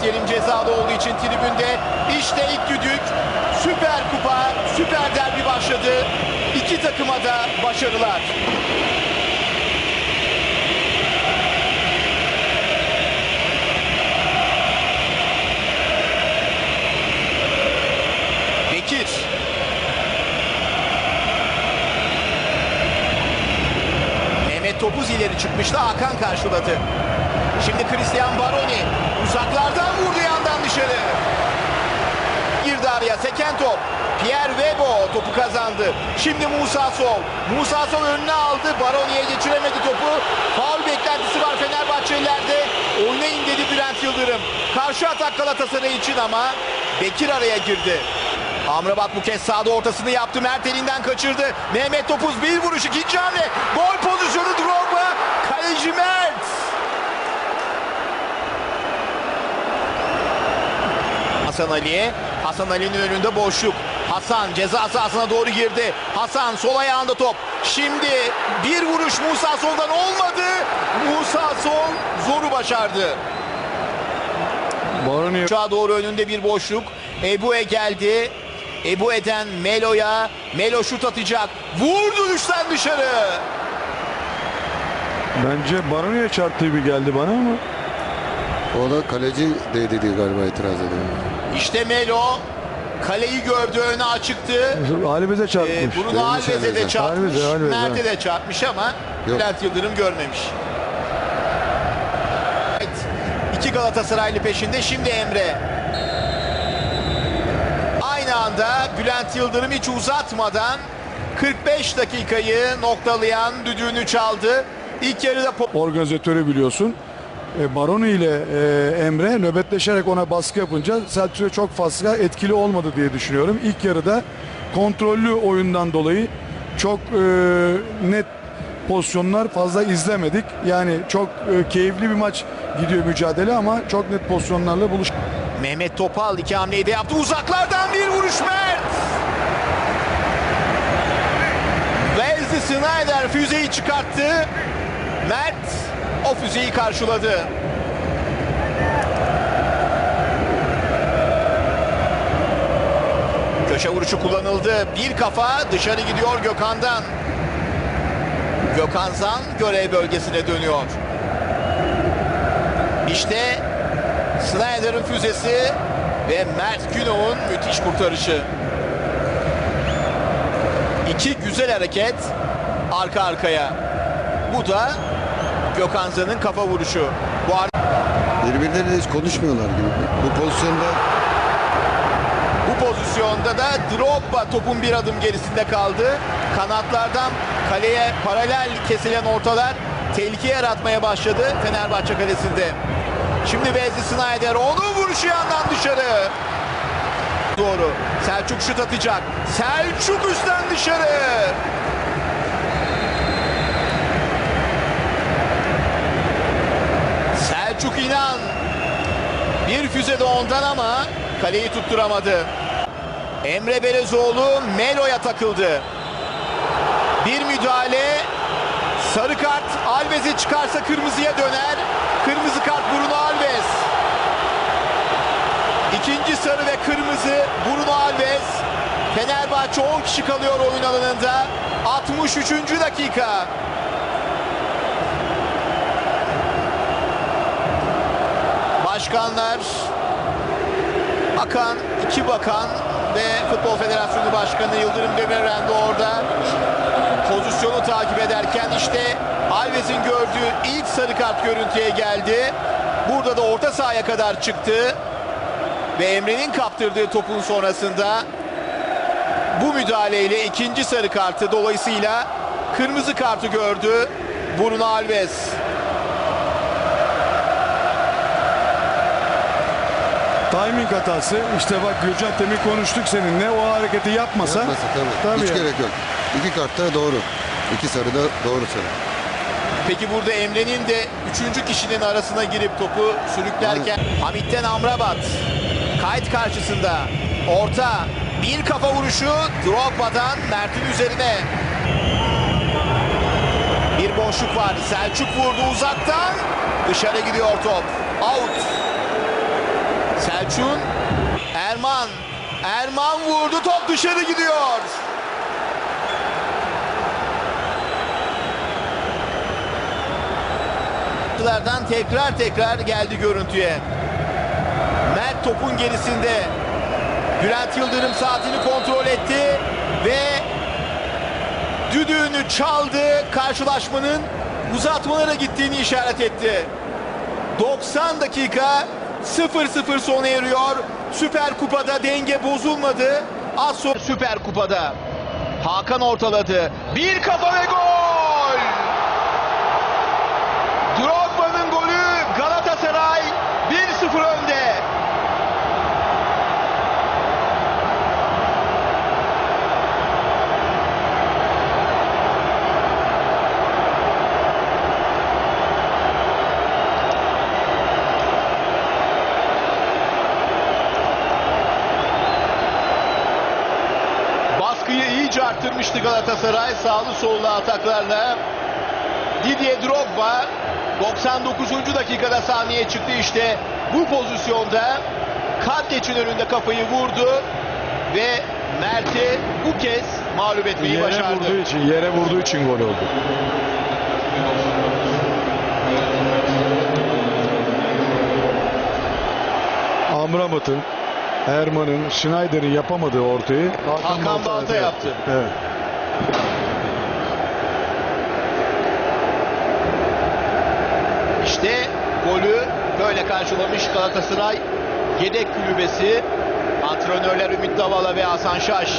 Mert Yerim cezalı olduğu için tribünde. İşte ilk düdük. Süper Kupa, Süper Derbi başladı. İki takıma da başarılar. Bekir. Mehmet Topuz ileri çıkmıştı. Hakan karşıladı. Şimdi Christian Baroni uzaklardan vurdu yandan dışarı. Girdi araya seken top. Pierre Webo topu kazandı. Şimdi Musa Sol. Musa Sol önüne aldı. Baroni'ye geçiremedi topu. Faul beklentisi var Fenerbahçelilerde. Oynayın dedi Bülent Yıldırım. Karşı atak Galatasaray için ama Bekir araya girdi. Amrabat bu kez sağda ortasını yaptı. Mert elinden kaçırdı. Mehmet Topuz bir vuruş ikinci hamle. Gol pozisyonu Drogba. Kaleci Mert. Hasan Ali'ye. Hasan Ali'nin önünde boşluk. Hasan ceza sahasına doğru girdi. Hasan sol ayağında top. Şimdi bir vuruş Musa Sol'dan olmadı. Musa Sol zoru başardı. Baroni Uçağa doğru önünde bir boşluk. Ebu'e geldi. Ebu'eden Melo'ya. Melo şut atacak. Vurdu düşten dışarı. bence Baroni'ye çarptığı gibi geldi bana ama O da kaleci değdi diye galiba itiraz ediyor. İşte Melo. Kaleyi gördü öne açıktı. Alibez'e Ee, çarpmış. bunu da Alves'e de çarpmış. Mert'e de çarpmış ama Yok. Bülent Yıldırım görmemiş. Evet. İki Galatasaraylı peşinde. Şimdi Emre. Aynı anda Bülent Yıldırım hiç uzatmadan 45 dakikayı noktalayan düdüğünü çaldı. İlk yarıda organizatörü biliyorsun. E, ile e, Emre nöbetleşerek ona baskı yapınca Selçuk'a çok fazla etkili olmadı diye düşünüyorum. İlk yarıda kontrollü oyundan dolayı çok e, net pozisyonlar fazla izlemedik. Yani çok e, keyifli bir maç gidiyor mücadele ama çok net pozisyonlarla buluş. Mehmet Topal iki hamleyi de yaptı. Uzaklardan bir vuruş Mert. Wesley Snyder füzeyi çıkarttı. Mert o füzeyi karşıladı. Köşe vuruşu kullanıldı. Bir kafa dışarı gidiyor Gökhan'dan. Gökhan Zan görev bölgesine dönüyor. İşte Snyder'ın füzesi ve Mert Günok'un müthiş kurtarışı. İki güzel hareket arka arkaya. Bu da Gökhan Zan'ın kafa vuruşu. Bu Birbirleriyle hiç konuşmuyorlar gibi. Bu pozisyonda Bu pozisyonda da Drogba topun bir adım gerisinde kaldı. Kanatlardan kaleye paralel kesilen ortalar tehlike yaratmaya başladı Fenerbahçe kalesinde. Şimdi Wesley Snyder onun vuruşu yandan dışarı. Doğru. Selçuk şut atacak. Selçuk üstten dışarı. Selçuk İnan. Bir füze de ondan ama kaleyi tutturamadı. Emre Belezoğlu Melo'ya takıldı. Bir müdahale. Sarı kart Alves'e çıkarsa kırmızıya döner. Kırmızı kart Bruno Alves. İkinci sarı ve kırmızı Bruno Alves. Fenerbahçe 10 kişi kalıyor oyun alanında. 63. dakika. Başkanlar Bakan, iki bakan ve Futbol Federasyonu Başkanı Yıldırım Demirören de orada pozisyonu takip ederken işte Alves'in gördüğü ilk sarı kart görüntüye geldi. Burada da orta sahaya kadar çıktı ve Emre'nin kaptırdığı topun sonrasında bu müdahaleyle ikinci sarı kartı dolayısıyla kırmızı kartı gördü Bruno Alves. Timing hatası. İşte bak Gürcan demin konuştuk seninle. O hareketi yapmasa. yapmasa tabii. Tabii Hiç yani. gerek yok. İki kartta doğru. İki sarı da doğru sarı. Peki burada Emre'nin de üçüncü kişinin arasına girip topu sürüklerken Hamit'ten Amrabat kayıt karşısında orta bir kafa vuruşu Drogba'dan Mert'in üzerine bir boşluk var Selçuk vurdu uzaktan dışarı gidiyor top out Selçuk'un Erman. Erman vurdu top dışarı gidiyor. Lardan tekrar tekrar geldi görüntüye. Mert topun gerisinde. Bülent Yıldırım saatini kontrol etti ve düdüğünü çaldı. Karşılaşmanın uzatmalara gittiğini işaret etti. 90 dakika 0-0 sona eriyor. Süper Kupa'da denge bozulmadı. Az sonra Süper Kupa'da Hakan ortaladı. Bir kafa ve gol! Drogba'nın golü Galatasaray 1-0 önde. Baskıyı iyice arttırmıştı Galatasaray sağlı sollu ataklarla. Didier Drogba 99. dakikada sahneye çıktı işte bu pozisyonda Kaddeç'in önünde kafayı vurdu ve Mert'i bu kez mağlup etmeyi Yere başardı. vurduğu için, yere vurduğu için gol oldu. Amrabat'ın, Erman'ın, Schneider'in yapamadığı ortayı Hakan Balta yaptı. Evet. İşte golü böyle karşılamış Galatasaray yedek kulübesi antrenörler Ümit Davala ve Hasan Şaş.